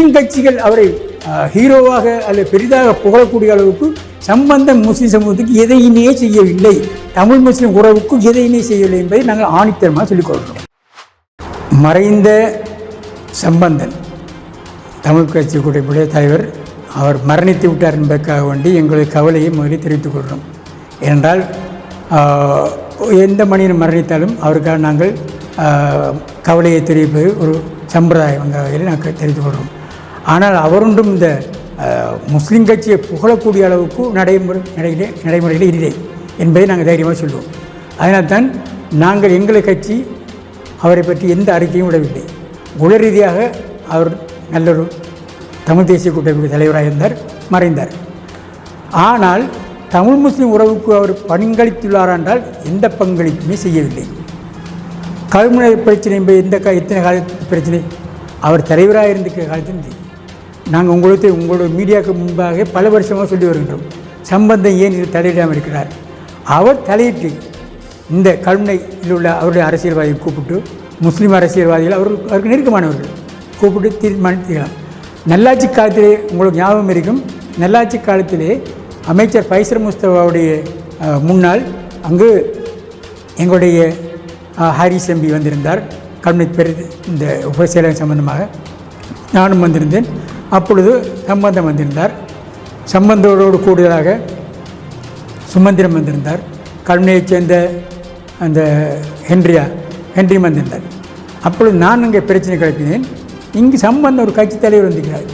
முஸ்லீம் கட்சிகள் அவரை ஹீரோவாக அல்லது பெரிதாக புகழக்கூடிய அளவுக்கு சம்பந்தம் முஸ்லீம் சமூகத்துக்கு எதையுமே செய்யவில்லை. தமிழ் முஸ்லீம் உறவுக்கு எதையுமே செய்யவில்லை என்பதை நாங்கள் ஆணித்தரமாக சொல்லிக் கொள்கிறோம். மறைந்த சம்பந்தன் தமிழ் கட்சி கூட்டக்கூடிய தலைவர் அவர் மரணித்து விட்டார் என்பதற்காக வேண்டி எங்களது கவலையை முதலில் தெரிவித்துக் கொள்கிறோம். ஏனென்றால் எந்த மனிதன் மரணித்தாலும் அவருக்காக நாங்கள் கவலையை தெரிவிப்பது ஒரு சம்பிரதாயம் என்ற வகையில் நாங்கள் தெரிவித்துக் கொள்கிறோம். ஆனால் அவருண்டும் இந்த முஸ்லீம் கட்சியை புகழக்கூடிய அளவுக்கு நடைமுறை நடையிலே நடைமுறையில் இல்லை என்பதை நாங்கள் தைரியமாக சொல்லுவோம் அதனால்தான் நாங்கள் எங்களை கட்சி அவரை பற்றி எந்த அறிக்கையும் விடவில்லை. குல ரீதியாக அவர் நல்லொரு தமிழ் தேசிய கூட்டமைப்பு தலைவராக இருந்தார் மறைந்தார். ஆனால் தமிழ் முஸ்லீம் உறவுக்கு அவர் பங்களித்துள்ளார் என்றால் எந்த பங்களிப்புமே செய்யவில்லை. கல்முனை பிரச்சனை என்பது எந்த கா எத்தனை காலத்து பிரச்சனை? அவர் தலைவராக இருந்த காலத்தில் இல்லை. நாங்கள் உங்களுக்கு உங்களோட மீடியாவுக்கு முன்பாக பல வருஷமாக சொல்லி வருகின்றோம். சம்பந்தம் ஏன் இது தலையிடாமல் இருக்கிறார்? அவர் தலையிட்டு இந்த கருணையில் உள்ள அவருடைய அரசியல்வாதியை கூப்பிட்டு முஸ்லீம் அரசியல்வாதிகள் அவர் அவருக்கு நெருக்கமானவர்கள் கூப்பிட்டு தீர்மானிக்கலாம் நல்லாட்சி காலத்திலே உங்களுக்கு ஞாபகம் இருக்கும். நல்லாட்சி காலத்திலே அமைச்சர் பைசர் முஸ்தபாவுடைய முன்னால் அங்கு எங்களுடைய அஹ், ஹாரிஸ் எம்பி வந்திருந்தார். கருணை பெரு இந்த உபசேலம் சம்பந்தமாக. நானும் வந்திருந்தேன். அப்பொழுது சம்பந்தம் வந்திருந்தார். சம்பந்தோடு கூடுதலாக சுமந்திரம் வந்திருந்தார். கல்முனையைச் சேர்ந்த அந்த ஹென்ரியா ஹென்ரியும் வந்திருந்தார். அப்பொழுது நான் இங்கே பிரச்சனை கிளப்பினேன். இங்கு சம்பந்தம் ஒரு கட்சி தலைவர் வந்திருக்கிறார்.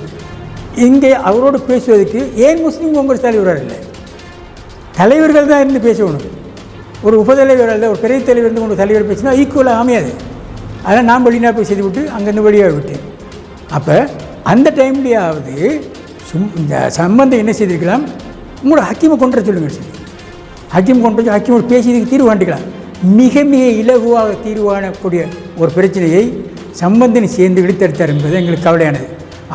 இங்கே அவரோடு பேசுவதற்கு ஏன் முஸ்லீம் காங்கிரஸ் தலைவராக இல்லை தலைவர்கள் தான் இருந்து பேசணும். ஒரு உபதலைவர் அல்ல ஒரு பெரிய தலைவர் இருந்து ஒரு தலைவர் பேசினா ஈக்குவலாக அமையாது. அதனால் நான் வெளிநாட்டு போய் செய்து விட்டு அங்கேருந்து வெளியாக விட்டேன் அப்போ அந்த டைம்லேயாவது சும் இந்த சம்பந்தம் என்ன செய்திருக்கலாம்? உங்களோட ஹக்கீமை கொண்டு வர சொல்லுங்கள் சரி. ஹக்கீம் கொண்டு வச்சு ஹக்கீமோடு பேசியதுக்கு தீர்வு காண்டிக்கலாம் மிக மிக இலகுவாக தீர்வு காணக்கூடிய ஒரு பிரச்சனையை சம்பந்தனை சேர்ந்து இழுத்தெடுத்தார் என்பது எங்களுக்கு கவலையானது.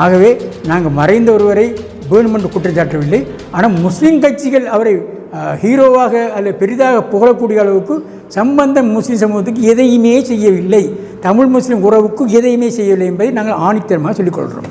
ஆகவே நாங்கள் மறைந்த ஒருவரை வேணுமென்று குற்றச்சாட்டவில்லை ஆனால் முஸ்லீம் கட்சிகள் அவரை ஹீரோவாக அல்லது பெரிதாக புகழக்கூடிய அளவுக்கு சம்பந்தம் முஸ்லீம் சமூகத்துக்கு எதையுமே செய்யவில்லை. தமிழ் முஸ்லீம் உறவுக்கு எதையுமே செய்யவில்லை என்பதை நாங்கள் ஆணித்தரமாக சொல்லிக்கொள்கிறோம்